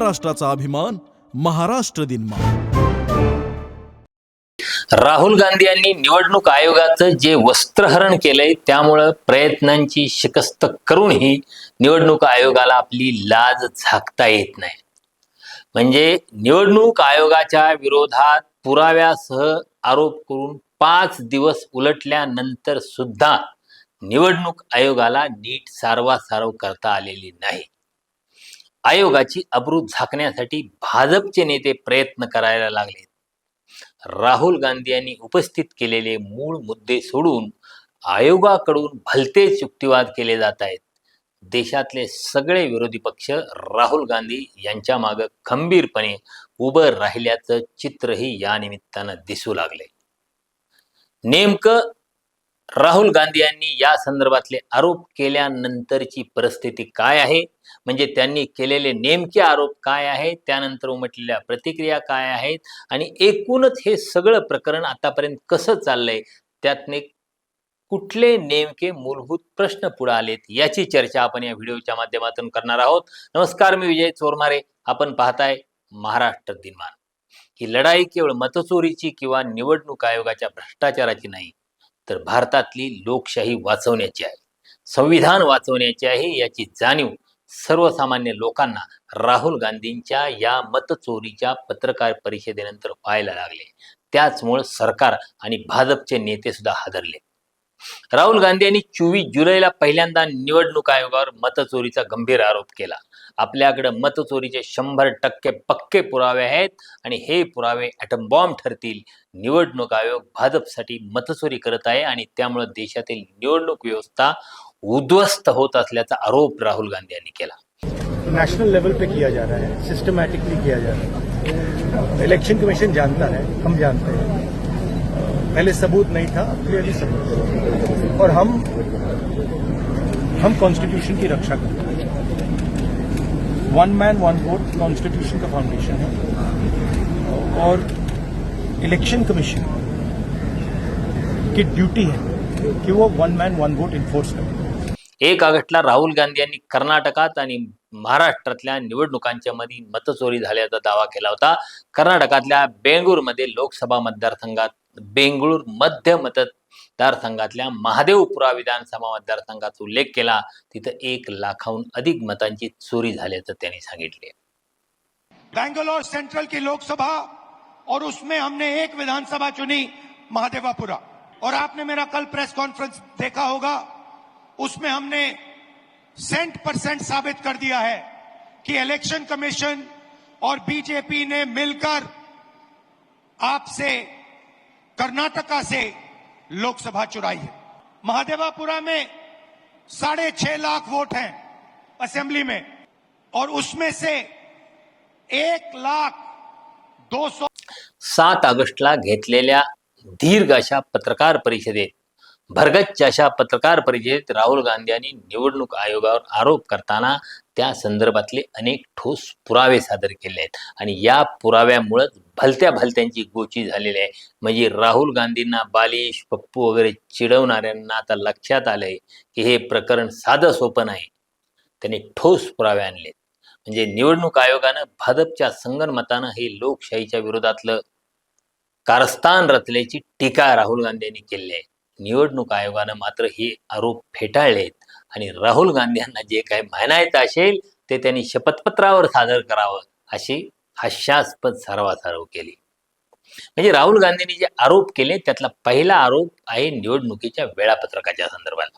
महाराष्ट्राचा अभिमान महाराष्ट्र दिन राहुल गांधी यांनी निवडणूक आयोगाचं जे वस्त्रहरण केलंय त्यामुळं प्रयत्नांची शिकस्त करूनही निवडणूक आयोगाला आपली लाज झाकता येत नाही. म्हणजे निवडणूक आयोगाच्या विरोधात पुराव्यासह आरोप करून पाच दिवस उलटल्यानंतर सुद्धा निवडणूक आयोगाला नीट सारवासारव करता आलेली नाही. आयोगाची अब्रू झाकण्यासाठी भाजपचे नेते प्रयत्न करायला लागले. राहुल गांधी यांनी उपस्थित केलेले मूळ मुद्दे सोडून आयोगाकडून भलतेच युक्तिवाद केले जात आहेत. देशातले सगळे विरोधी पक्ष राहुल गांधी यांच्या मागे खंबीरपणे उभं राहिल्याचं चित्रही या निमित्तानं दिसू लागले. नेमकं राहुल गांधी यांनी या संदर्भातले आरोप केल्यानंतरची परिस्थिती काय आहे? म्हणजे त्यांनी केलेले नेमके आरोप काय आहेत त्यानंतर उमटलेल्या प्रतिक्रिया काय आहेत आणि एकूणच हे सगळं प्रकरण आतापर्यंत कसं चाललंय त्यातने कुठले नेमके मूलभूत प्रश्न पुढे आलेत याची चर्चा आपण या व्हिडिओच्या माध्यमातून करणार आहोत. नमस्कार मी विजय चोरमारे. आपण पाहताय महाराष्ट्र दिनमान. ही लढाई केवळ मतचोरीची किंवा निवडणूक आयोगाच्या भ्रष्टाचाराची नाही तर भारतातली लोकशाही वाचवण्याची आहे संविधान वाचवण्याची आहे याची जाणीव सर्वसामान्य लोकांना राहुल गांधींच्या या मतचोरीच्या पत्रकार परिषदेनंतर पाहायला लागले. त्याचमुळे सरकार आणि भाजपचे नेते सुद्धा हादरले. राहुल गांधी यांनी चोवीस जुलैला पहिल्यांदा निवडणूक आयोगावर मतचोरीचा गंभीर आरोप केला. आपल्याकडे मतचोरीचे शंभर टक्के पक्के पुरावे आहेत आणि हे पुरावे ॲटम बॉम्ब ठरतील. निवडणूक आयोग भाजपसाठी मतचोरी करत आहे आणि त्यामुळे देशातील निवडणूक व्यवस्था उद्ध्वस्त होत असल्याचा आरोप राहुल गांधी यांनी केला. नेशनल लेवल पे किया जा रहा है सिस्टमैटिकली किया जा रहा है। इलेक्शन कमीशन जानता है हम जानते हैं। पहले सबूत नहीं था अब क्लियरली सबूत और हम हम कॉन्स्टिट्यूशन की रक्षा करते हैं। One man one vote constitution का फाउंडेशन है। और इलेक्शन कमीशन की ड्यूटी है कि वो one man one vote enforce करें। एक ऑगस्टला राहुल गांधी यांनी कर्नाटकात आणि महाराष्ट्रातल्या निवडणुकांच्या मध्ये मतचोरी झाल्याचा दावा केला होता. कर्नाटकातल्या बेंगळूरमध्ये लोकसभा मतदारसंघात बेंगळूर मध्य मतदारसंघातल्या महादेवपुरा विधानसभा मतदारसंघाचा उल्लेख केला. तिथं एक लाखाहून अधिक मतांची चोरी झाल्याचं त्यांनी सांगितले. बैंगलोर सेंट्रल की लोकसभा और उसमें हमने एक विधानसभा चुनी महादेवापुरा. और आपने मेरा कल प्रेस कॉन्फ्रेंस देखा होगा उसमें हमने सेंट परसेंट साबित कर दिया है कि इलेक्शन कमीशन और बीजेपी ने मिलकर आपसे, कर्नाटका से लोकसभा चुराई है। महादेवापुरा में साढ़े छह लाख वोट हैं असेंबली में और उसमें से एक लाख दो सौ सात ऑगस्टला घेतलेल्या अशा पत्रकार परिषदेत भरगच्च अशा पत्रकार परिषदेत राहुल गांधी यांनी निवडणूक आयोगावर आरोप करताना त्या संदर्भातले अनेक ठोस पुरावे सादर केले आहेत. आणि या पुराव्यामुळेच भलत्या भलत्यांची गोची झालेली आहे. म्हणजे राहुल गांधींना बालिश पप्पू वगैरे चिडवणाऱ्यांना आता लक्षात आलंय की हे प्रकरण साधं सोपं नाही. त्यांनी ठोस पुरावे आणलेत. म्हणजे निवडणूक आयोगानं भाजपच्या संगनमतानं हे लोकशाहीच्या विरोधातलं कारस्थान रचल्याची टीका राहुल गांधी यांनी केली आहे. निवडणूक आयोगानं मात्र हे आरोप फेटाळलेत. आणि राहुल गांधी यांना जे काही म्हणायचं असेल ते त्यांनी शपथपत्रावर सादर करावं अशी हास्यास्पद सारवासारव केली. म्हणजे राहुल गांधींनी जे आरोप केले त्यातला पहिला आरोप आहे निवडणुकीच्या वेळापत्रकाच्या संदर्भात.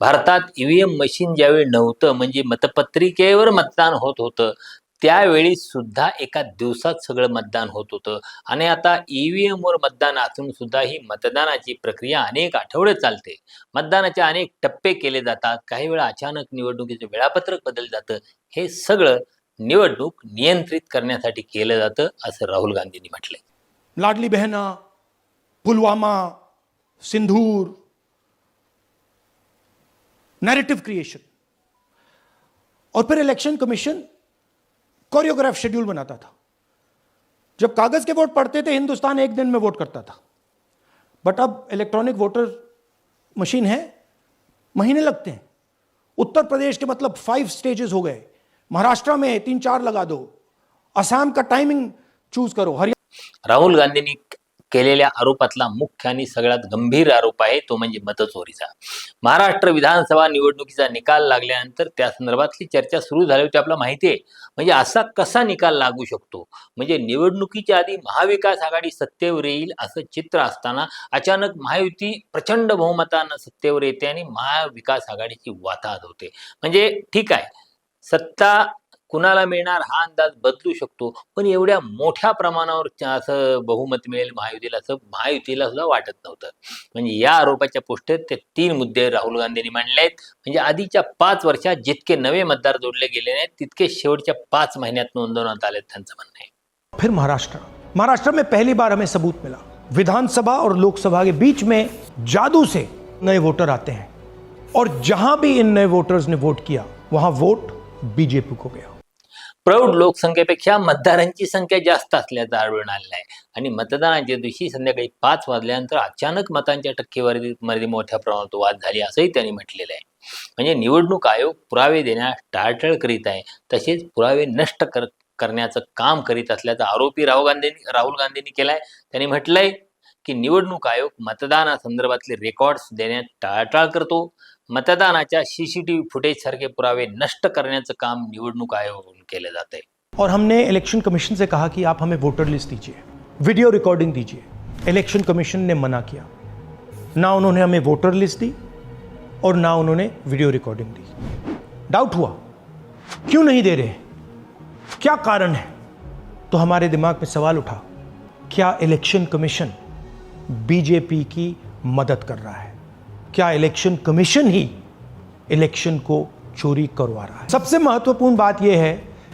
भारतात ईव्हीएम मशीन ज्यावेळी नव्हतं म्हणजे मतपत्रिकेवर मतदान होत होतं त्यावेळी सुद्धा एका दिवसात सगळं मतदान होत होतं. आणि आता ईव्हीएम वर मतदान असून सुद्धा ही मतदानाची प्रक्रिया अनेक आठवडे चालते. मतदानाचे अनेक टप्पे केले जातात. काही वेळा अचानक निवडणुकीचं वेळापत्रक बदल जातं. हे सगळं निवडणूक नियंत्रित करण्यासाठी केलं जातं असं राहुल गांधींनी म्हटलंय. लाडली बहना पुलवामा सिंधूर नैरेटिव क्रिएशन और फिर इलेक्शन कमीशन कोरियोग्राफ शेड्यूल बनाता था। जब कागज़ के वोट पड़ते थे, हिंदुस्तान एक दिन में वोट करता था। बट अब इलेक्ट्रॉनिक वोटर मशीन है, महीने लगते हैं। उत्तर प्रदेश के मतलब फाइव स्टेजेस हो गए। महाराष्ट्र में तीन चार लगा दो। असम का टाइमिंग चूज़ करो। हरियाणा राहुल गांधींनी केलेल्या आरोपातला मुख्य आणि सगळ्यात गंभीर आरोप आहे तो म्हणजे मतचोरीचा. महाराष्ट्र विधानसभा निवडणुकीचा निकाल लागल्यानंतर त्या संदर्भातली चर्चा सुरू झाली होती आपल्याला माहिती आहे. म्हणजे असा कसा निकाल लागू शकतो? म्हणजे निवडणुकीच्या आधी महाविकास आघाडी सत्तेवर येईल असं चित्र असताना अचानक महायुती प्रचंड बहुमतानं सत्तेवर येते आणि महाविकास आघाडीची वाताहत होते. म्हणजे ठीक आहे सत्ता कुणाला मिळणार हा अंदाज बदलू शकतो. पण एवढ्या मोठ्या प्रमाणावर असं बहुमत मिळेल महायुतीला असं महायुतीला सुद्धा वाटत नव्हतं. म्हणजे या आरोपाच्या पुष्टीत ते तीन मुद्दे राहुल गांधींनी मांडले आहेत. म्हणजे आधीच्या पाच वर्षात जितके नवे मतदार जोडले गेले नाहीत तितके शेवटच्या पाच महिन्यात नोंदवण्यात आले त्यांचं म्हणणं आहे. फिर महाराष्ट्र. महाराष्ट्र में पहली बार हमें सबूत मिला. विधानसभा और लोकसभा के बीच में जादू से नए वोटर आते हैं। और जहां भी इन नए वोटर्स ने वोट किया वहां वोट बीजेपी को गया प्रौढ लोकसंख्येपेक्षा मतदारांची संख्या जास्त असल्याचं आढळून आलेलं आहे. आणि मतदानाच्या दिवशी संध्याकाळी पाच वाजल्यानंतर अचानक मतांच्या टक्केवारीमध्ये मोठ्या प्रमाणात वाद झाली असंही त्यांनी म्हटलेलं आहे. म्हणजे निवडणूक आयोग पुरावे देण्यास टाळटळ करीत आहे. तसेच पुरावे नष्ट कर करण्याचं काम करीत असल्याचा आरोपी राहुल गांधींनी राहुल गांधींनी केलाय. त्यांनी म्हटलंय की निवडणूक आयोग मतदानासंदर्भातले रेकॉर्ड्स देण्यात टाळाटाळ करतो. मतदानाच्या सीसीटीव्ही फुटेज सारखे पुरावे नष्ट करण्याचं काम निवडणूक आयोगाकडून केलं जात आहे और हमने इलेक्शन कमीशन से कहा कि आप हमें वोटर लिस्ट दीजिए वीडियो रिकॉर्डिंग दीजिए। इलेक्शन कमीशन ने मना किया। ना उन्होंने हमें वोटर लिस्ट दी और ना उन्होंने वीडियो रिकॉर्डिंग दी। डाउट हुआ। क्यों नहीं दे रहे? क्या कारण है? तो हमारे दिमाग में सवाल उठा, क्या इलेक्शन कमीशन बीजेपी की मदद कर रहा है? क्या इलेक्शन कमीशन ही इलेक्शन को चोरी करवा रहा है? सबसे महत्वपूर्ण बात यह है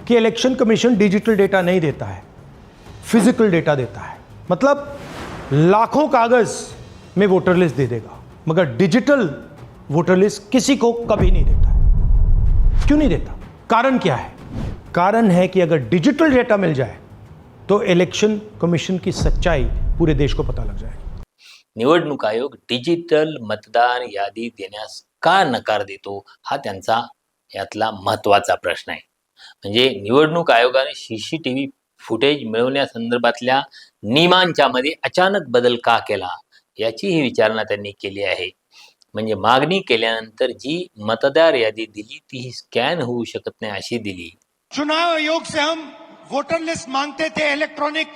कि इलेक्शन कमीशन डिजिटल डेटा नहीं देता है फ़िज़िकल डेटा देता है। मतलब लाखों कागज़ में वोटर लिस्ट दे देगा, मगर डिजिटल वोटर लिस्ट किसी को कभी नहीं देता है। क्यों नहीं देता? कारण क्या है? कारण है कि अगर डिजिटल डेटा मिल जाए तो इलेक्शन कमीशन की सच्चाई पूरे देश को पता लग जाएगी। निवडणूक आयोग डिजिटल मतदान यादी देण्यास का नकार देतो हा त्यांचा यातला महत्त्वाचा प्रश्न आहे. म्हणजे निवडणूक आयोगाने सीसीटीव्ही फुटेज मिळवण्यासंदर्भातल्या नियमांच्या मध्ये अचानक बदल का केला याचीही विचारणा त्यांनी केली आहे. म्हणजे मागणी केल्यानंतर जी मतदार यादी दिली ती स्कॅन होऊ शकत नाही अशी दिली. चुनाव आयोग से हम वोटर लिस्ट मांगते थे electronic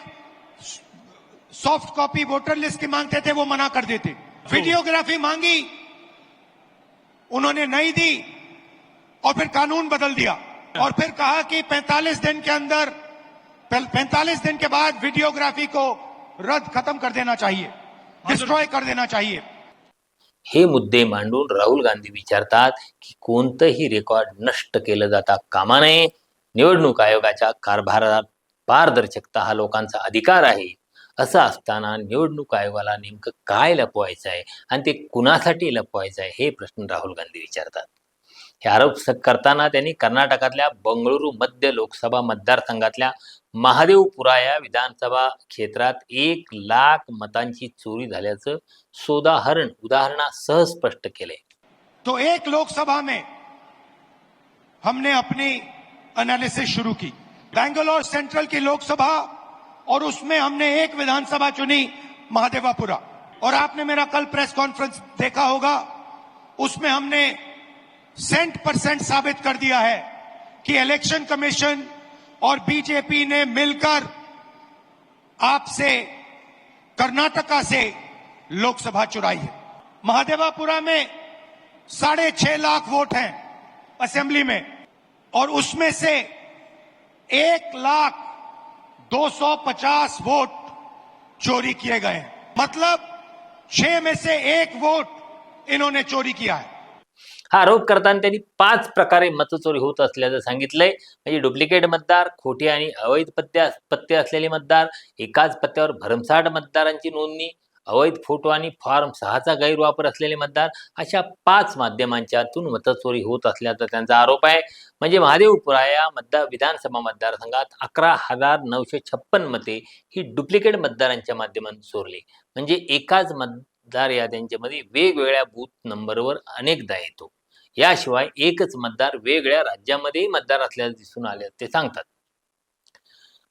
soft copy voter list की मांगते थे वो मना कर देते। वीडियोग्राफी मांगी उन्होंने नहीं दी और फिर कानून बदल दिया। और फिर कहा कि 45 दिन के अंदर 45 दिन के बाद वीडियोग्राफी को रद्द खत्म कर देना चाहिए डिस्ट्रॉय कर देना चाहिए। हे मुद्दे मांडून राहुल गांधी विचारतात की कोणतंही रेकॉर्ड नष्ट केलं जाता कामा नये. निवडणूक आयोगाच्या कारभारात पारदर्शकता हा लोकांचा अधिकार आहे. असं असताना निवडणूक आयोगाला नेमकं काय लपवायचं आहे आणि ते कुणासाठी लपवायचं आहे हे प्रश्न राहुल गांधी विचारतात. हे आरोप करताना त्यांनी कर्नाटकातल्या बंगळुरू मध्य लोकसभा मतदारसंघातल्या महादेवपुरा या विधानसभा क्षेत्रात एक लाख मतांची चोरी झाल्याचं सोदाहरण उदाहरणासह स्पष्ट केलंय. तो एक लोकसभा में हमने अपनी एनालिसिस शुरू की। बैंगलोर सेंट्रल की लोकसभा और उसमें हमने एक विधानसभा चुनी, महादेवापुरा। और आपने मेरा कल प्रेस कॉन्फ्रेंस देखा होगा, उसमें हमने सेंट परसेंट साबित कर दिया है कि इलेक्शन कमीशन और बीजेपी ने मिलकर आपसे, कर्नाटका से लोकसभा चुराई है। महादेवापुरा में साढ़े छह लाख वोट हैं असेंबली में, और उसमें से एक लाख दो सौ पचास वोट चोरी किए गए। मतलब छह में से एक वोट इन्होंने चोरी किया है। हा आरोप करताना त्यांनी पाच प्रकारे मतचोरी होत असल्याचं सांगितलंय. म्हणजे डुप्लिकेट मतदार, खोटे आणि अवैध पत्ते पत्ते असलेले मतदार, एकाच पत्त्यावर भरमसाठ मतदारांची नोंदणी अवैध फोटो आणि फॉर्म सहाचा गैरवापर असलेले मतदार अशा पाच माध्यमांच्यातून मतचोरी होत असल्याचा त्यांचा आरोप आहे. म्हणजे महादेवपुरा या मतदार विधानसभा मतदारसंघात अकरा हजार नऊशे छप्पन मते ही डुप्लिकेट मतदारांच्या माध्यमातून चोरली. म्हणजे एकाच मतदार याद्यांच्यामध्ये वेगवेगळ्या बूथ नंबरवर अनेकदा येतो. याशिवाय एकच मतदार वेगळ्या राज्यामध्येही मतदार असल्याचं दिसून आले ते सांगतात.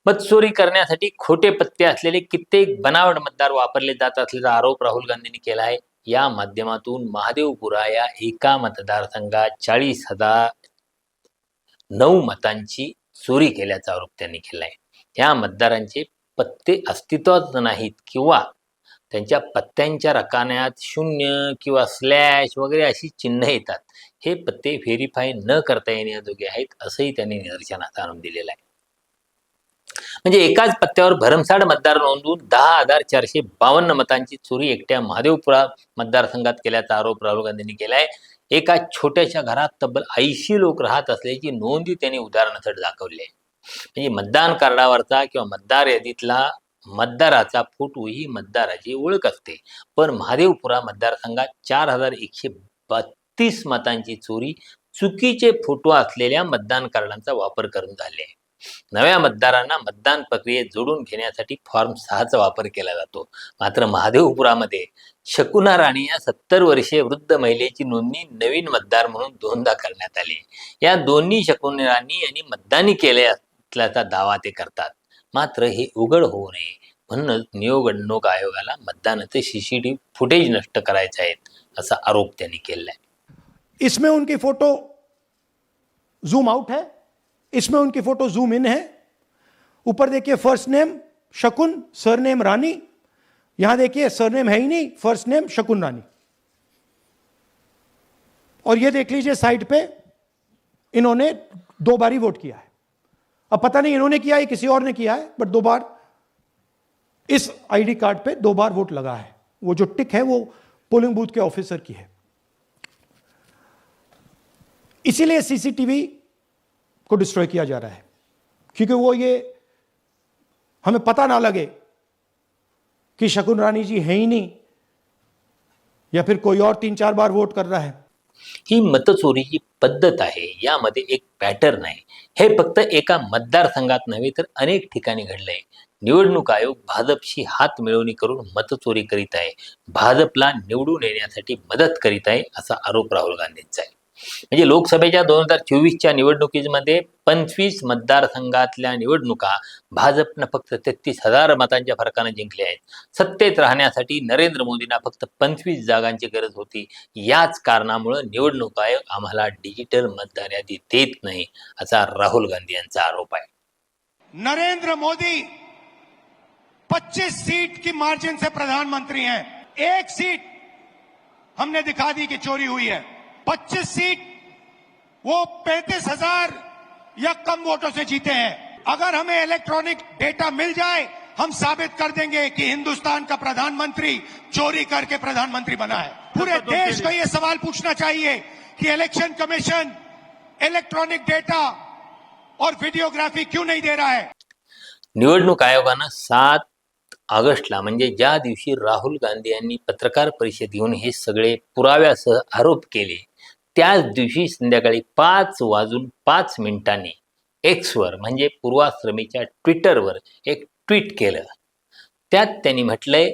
मतचोरी करण्यासाठी खोटे पत्ते असलेले कित्येक बनावट मतदार वापरले जात असल्याचा आरोप राहुल गांधींनी केला आहे. या माध्यमातून महादेवपुरा या एका मतदारसंघात चाळीस हजार नऊ मतांची चोरी केल्याचा आरोप त्यांनी केला आहे या मतदारांचे पत्ते अस्तित्वात नाहीत किंवा त्यांच्या पत्त्यांच्या रकान्यात शून्य किंवा स्लॅश वगैरे अशी चिन्ह येतात. हे पत्ते व्हेरीफाय न करता येण्याजोगे आहेत असंही त्यांनी निदर्शनास आणून दिलेलं आहे. म्हणजे एकाच पत्त्यावर भरमसाठ मतदार नोंदवून दहा हजार चारशे बावन्न मतांची चोरी एकट्या महादेवपुरा मतदारसंघात केल्याचा आरोप राहुल गांधींनी केलाय. एका छोट्याशा घरात तब्बल ऐंशी लोक राहत असल्याची नोंदी त्यांनी उदाहरणासाठी दाखवली आहे. म्हणजे मतदान कार्डावरचा किंवा मतदार यादीतला मतदाराचा फोटो ही मतदाराची ओळख असते. पण महादेवपुरा मतदारसंघात चार हजार एकशे बत्तीस मतांची चोरी चुकीचे फोटो असलेल्या मतदान कार्डांचा वापर करून झाले आहे. नव्या मतदारांना मतदान प्रक्रियेत जोडून घेण्यासाठी फॉर्म सहाचा वापर केला जातो. मात्र महादेवपुरामध्ये शकुना राणी या सत्तर वर्षीय वृद्ध महिलेची नोंदणी नवीन मतदार म्हणून दोनदा करण्यात आली. या दोन्ही शकुना राणी यांनी मतदानी केले असल्याचा दावा ते करतात. मात्र हे उघड होऊ नये म्हणूनच निवडणूक आयोगाला मतदानाचे सीसीटीव्ही फुटेज नष्ट करायचे आहेत असा आरोप त्यांनी केला आहे इसमें उनकी फोटो जूम आउट है. इसमें उनकी फ़ोटो जूम इन है। ऊपर देखिए first name Shakun surname Rani. यहाँ देखिए सरनेम है ही नहीं फ़र्स्ट नेम शकुन, रानी। और ये देख लीजिए साइड पे इन्होंने दो बार ही वोट किया है। अब पता नहीं इन्होंने किया है किसी और ने किया है बट दो बार इस आईडी कार्ड पे दो बार वोट लगा है। वो जो टिक है, वो पोलिंग बूथ के ऑफिसर की है। इसीलिए सीसीटीवी को डिस्ट्रॉय किया जा रहा है। क्योंकि वो ये हमें पता ना लगे कि शकुन रानी जी है ही नहीं, या फिर कोई और तीन चार बार वोट कर रहा है। ही मतचोरीची पद्धत आहे, यामध्ये एक पॅटर्न आहे. हे फक्त एका मतदारसंघात नव्हे तर अनेक ठिकाणी घडलंय. निवडणूक आयोग भाजपशी हात मिळवणी करून मतचोरी करीत आहे. भाजपला निवडून येण्यासाठी मदत करीत आहे, असा आरोप राहुल गांधींचा आहे. म्हणजे लोकसभेच्या दोन हजार चोवीसच्या निवडणुकीमध्ये पंचवीस मतदारसंघातल्या निवडणुका भाजपनं फक्त तेहतीस हजार मतांच्या फरकानं जिंकल्या आहेत. सत्तेत राहण्यासाठी नरेंद्र मोदींना फक्त पंचवीस जागांची गरज होती. याच कारणामुळं निवडणूक आयोग आम्हाला डिजिटल मतदार यादी देत नाही असा राहुल गांधी यांचा आरोप आहे. नरेंद्र मोदी 25 सीट की मार्जिन से प्रधानमंत्री हैं। एक सीट हमने दिखा दी कि चोरी हुई है। 25 सीट वो पैंतीस हजार या कम वोटों से जीते हैं। अगर हमें इलेक्ट्रॉनिक डेटा मिल जाए हम साबित कर देंगे कि हिंदुस्तान का प्रधानमंत्री चोरी करके प्रधानमंत्री बना है। पूरे देश को ये सवाल पूछना चाहिए कि इलेक्शन कमीशन इलेक्ट्रॉनिक डेटा और वीडियोग्राफी क्यों नहीं दे रहा है? निवडणूक आयोगानं सात ऑगस्टला म्हणजे ज्या दिवशी राहुल गांधी यांनी पत्रकार परिषद घेऊन हे सगळे पुराव्यासह आरोप केले त्याच दिवशी संध्याकाळी पाच वाजून पाच मिनिटांनी एक्सवर म्हणजे पूर्वाश्रमीच्या ट्विटरवर एक ट्विट केलं. त्यात त्यांनी म्हटलंय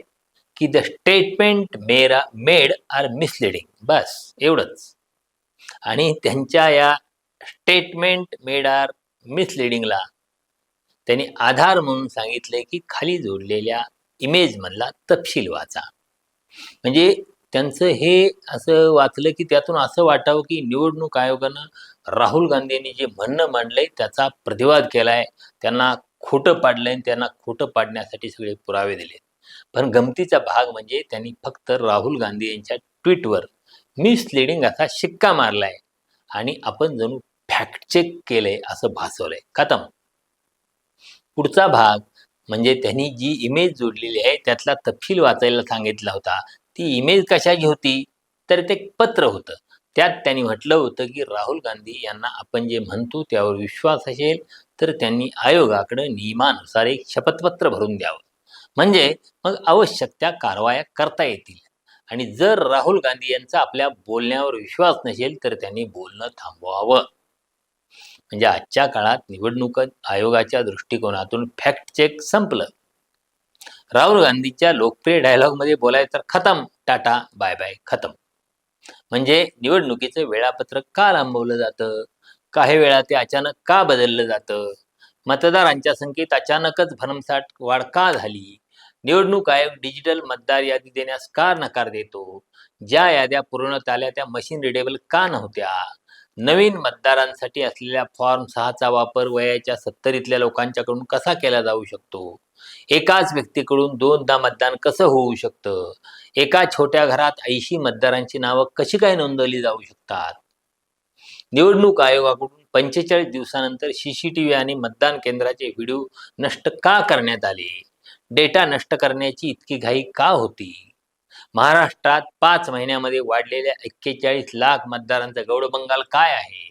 की द स्टेटमेंट मेरा मेड आर मिसलिडिंग बस एवढंच. आणि त्यांच्या या स्टेटमेंट मेड आर मिसलिडिंगला त्यांनी आधार म्हणून सांगितले की खाली जोडलेल्या इमेजमधला तपशील वाचा. म्हणजे त्यांचं हे असं वाचलं की त्यातून असं वाटावं की निवडणूक आयोगानं राहुल गांधी यांनी जे म्हणणं मांडलंय त्याचा प्रतिवाद केलाय. त्यांना खोटं पाडलंय आणि त्यांना खोटं पाडण्यासाठी सगळे पुरावे दिले पण गमतीचा भाग म्हणजे त्यांनी फक्त राहुल गांधी यांच्या ट्विटवर मिसलिडिंग असा शिक्का मारलाय आणि आपण जणू फॅक्ट चेक केलंय असं भासवलंय. खतम. पुढचा भाग म्हणजे त्यांनी जी इमेज जोडलेली आहे त्यातला तपशील वाचायला सांगितला होता. ती इमेज कशाची होती तर ते पत्र होतं. त्यात त्यांनी म्हटलं होतं की राहुल गांधी यांना आपण जे म्हणतो त्यावर विश्वास असेल तर त्यांनी आयोगाकडे नियमानुसार एक शपथपत्र भरून द्यावं. म्हणजे मग आवश्यक त्या कारवाया करता येतील. आणि जर राहुल गांधी यांचा आपल्या बोलण्यावर विश्वास नसेल तर त्यांनी बोलणं थांबवावं. म्हणजे आजच्या काळात निवडणूक आयोगाच्या दृष्टिकोनातून फॅक्ट चेक संपलं. राहुल गांधीच्या लोकप्रिय डायलॉगमध्ये बोलायचं तर खतम. टाटा बाय बाय खतम. म्हणजे निवडणुकीचं वेळापत्रक का लांबवलं जातं? काही वेळा ते अचानक का बदललं जातं? मतदारांच्या संख्येत अचानकच भरमसाठ वाढ का झाली? निवडणूक आयोग डिजिटल मतदार यादी देण्यास का नकार देतो? ज्या याद्या पुरवण्यात आल्या त्या मशीन रिडेबल का नव्हत्या? नवीन मतदारांसाठी असलेल्या फॉर्म सहाचा वापर वयाच्या सत्तरीतल्या लोकांच्याकडून कसा केला जाऊ शकतो? एकाच व्यक्तीकडून दोनदा मतदान कसं होऊ शकतं? एका छोट्या घरात ऐंशी मतदारांची नावं कशी काय नोंदवली जाऊ शकतात? निवडणूक आयोगाकडून पंचेचाळीस दिवसानंतर सीसीटीव्ही आणि मतदान केंद्राचे व्हिडिओ नष्ट का करण्यात आले? डेटा नष्ट करण्याची इतकी घाई का होती? महाराष्ट्रात पाच महिन्यामध्ये वाढलेल्या एक्केचाळीस लाख मतदारांचा गौडबंगाल काय आहे?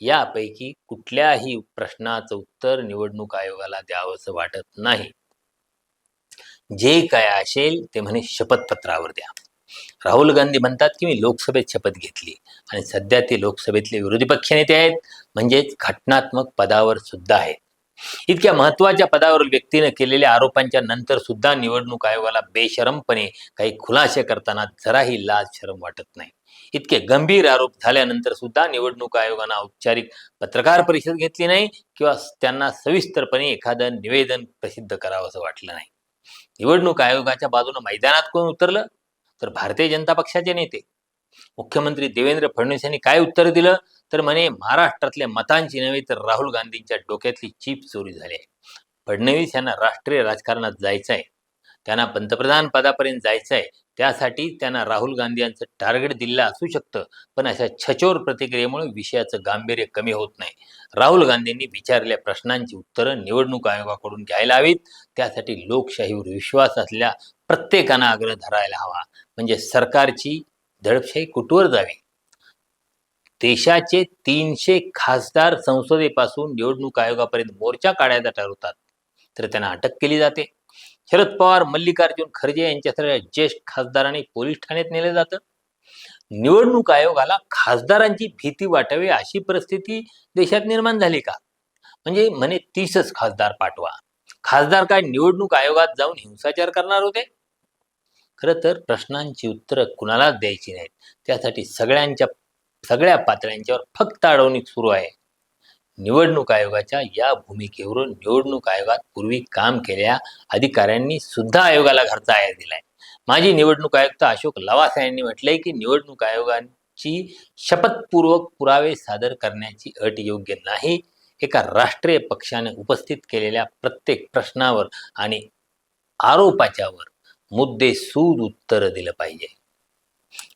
यापैकी कुठल्याही प्रश्नाचं उत्तर निवडणूक आयोगाला द्यावंसं वाटत नाही. जे काय असेल ते म्हणे शपथपत्रावर द्या. राहुल गांधी म्हणतात की मी लोकसभेत शपथ घेतली आणि सध्या ते लोकसभेतले विरोधी पक्षनेते आहेत. म्हणजेच घटनात्मक पदावर सुद्धा आहेत. इतक्या महत्त्वाच्या पदावरील व्यक्तीनं केलेल्या आरोपांच्या नंतर सुद्धा निवडणूक आयोगाला बेशरमपणे काही खुलासे करताना जराही लाज शरम वाटत नाही. इतके गंभीर आरोप झाल्यानंतर सुद्धा निवडणूक आयोगानं औपचारिक पत्रकार परिषद घेतली नाही किंवा त्यांना सविस्तरपणे एखादं निवेदन प्रसिद्ध करावं असं वाटलं नाही. निवडणूक आयोगाच्या बाजूने मैदानात कोण उतरलं? तर भारतीय जनता पक्षाचे नेते. मुख्यमंत्री देवेंद्र फडणवीस यांनी काय उत्तर दिलं? तर म्हणे महाराष्ट्रातल्या मतांची नव्हे तर राहुल गांधींच्या डोक्यातली चीप चोरी झाली आहे. फडणवीस यांना राष्ट्रीय राजकारणात जायचं आहे त्यांना पंतप्रधान पदापर्यंत जायचं आहे त्यासाठी त्यांना राहुल गांधी यांचं टार्गेट दिलेलं असू शकतं पण अशा छचोर प्रतिक्रियेमुळे विषयाचं गांभीर्य कमी होत नाही. राहुल गांधींनी विचारलेल्या प्रश्नांची उत्तरं निवडणूक आयोगाकडून घ्यायला हवीत. त्यासाठी लोकशाहीवर विश्वास असलेल्या प्रत्येकानं आग्रह धरायला हवा. म्हणजे सरकारची दडपशाही कुटवर जावी? देशाचे तीनशे खासदार संसदेपासून निवडणूक आयोगापर्यंत मोर्चा काढायचा ठरवतात तर त्यांना अटक केली जाते. शरद पवार मल्लिकार्जुन खरगे यांच्यासारख्या ज्येष्ठ खासदारांनी पोलीस ठाण्यात नेलं जातं. निवडणूक आयोगाला खासदारांची भीती वाटावी अशी परिस्थिती देशात निर्माण झाली का? म्हणजे म्हणे तीसच खासदार पाठवा. खासदार काय निवडणूक आयोगात जाऊन हिंसाचार करणार होते? खरं तर प्रश्नांची उत्तरं कुणालाच द्यायची नाहीत. त्यासाठी सगळ्यांच्या सगळ्या पातळ्यांच्यावर फक्त अडवणी सुरू आहे. निवडणूक आयोगाच्या या भूमिकेवरून निवडणूक आयोगात पूर्वी काम केलेल्या अधिकाऱ्यांनी सुद्धा आयोगाला घरचा आयर दिलाय. माजी निवडणूक आयुक्त अशोक लवासा यांनी म्हटलंय की निवडणूक आयोगाची शपथपूर्वक पुरावे सादर करण्याची अट योग्य नाही. एका राष्ट्रीय पक्षाने उपस्थित केलेल्या प्रत्येक प्रश्नावर आणि आरोपाच्यावर मुद्दे सूद उत्तर दिलं पाहिजे.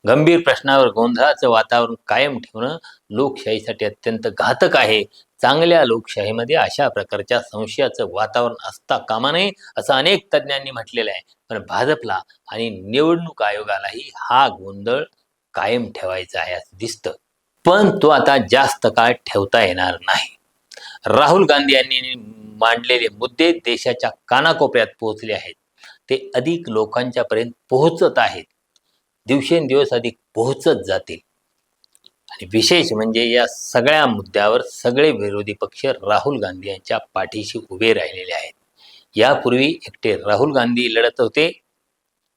गंभीर प्रश्नावर गोंधळाचं वातावरण कायम ठेवणं लोकशाहीसाठी अत्यंत घातक आहे. चांगल्या लोकशाहीमध्ये अशा प्रकारच्या संशयाचं वातावरण असता कामा नये असं अनेक तज्ज्ञांनी म्हटलेलं आहे. पण भाजपला आणि निवडणूक आयोगालाही हा गोंधळ कायम ठेवायचा आहे असं दिसतं. पण तो आता जास्त काळ ठेवता येणार नाही. राहुल गांधी यांनी मांडलेले मुद्दे देशाच्या कानाकोपऱ्यात पोहोचले आहेत. ते अधिक लोकांच्या पर्यंत पोहोचत आहेत. दिवसेंदिवस अधिक पोहोचत जातील. आणि विशेष म्हणजे या सगळ्या मुद्द्यावर सगळे विरोधी पक्ष राहुल गांधी यांच्या पाठीशी उभे राहिलेले आहेत. यापूर्वी एकटे राहुल गांधी लढत होते.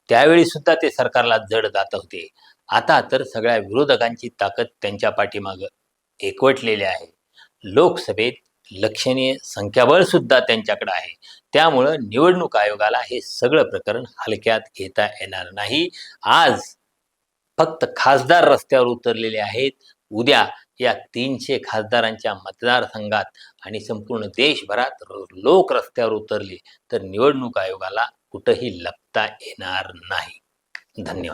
त्यावेळी सुद्धा ते सरकारला जड जात होते. आता तर सगळ्या विरोधकांची ताकद त्यांच्या पाठीमागं एकवटलेली आहे. लोकसभेत लक्षणीय संख्याबळ सुद्धा त्यांच्याकडे आहे. त्यामुळं निवडणूक आयोगाला हे सगळं प्रकरण हलक्यात घेता येणार नाही. आज फक्त खासदार रस्त्यावर उतरलेले आहेत. उद्या या तीनशे खासदारांच्या मतदारसंघात आणि संपूर्ण देशभरात लोक रस्त्यावर उतरले तर निवडणूक आयोगाला कुठंही लपता येणार नाही. धन्यवाद.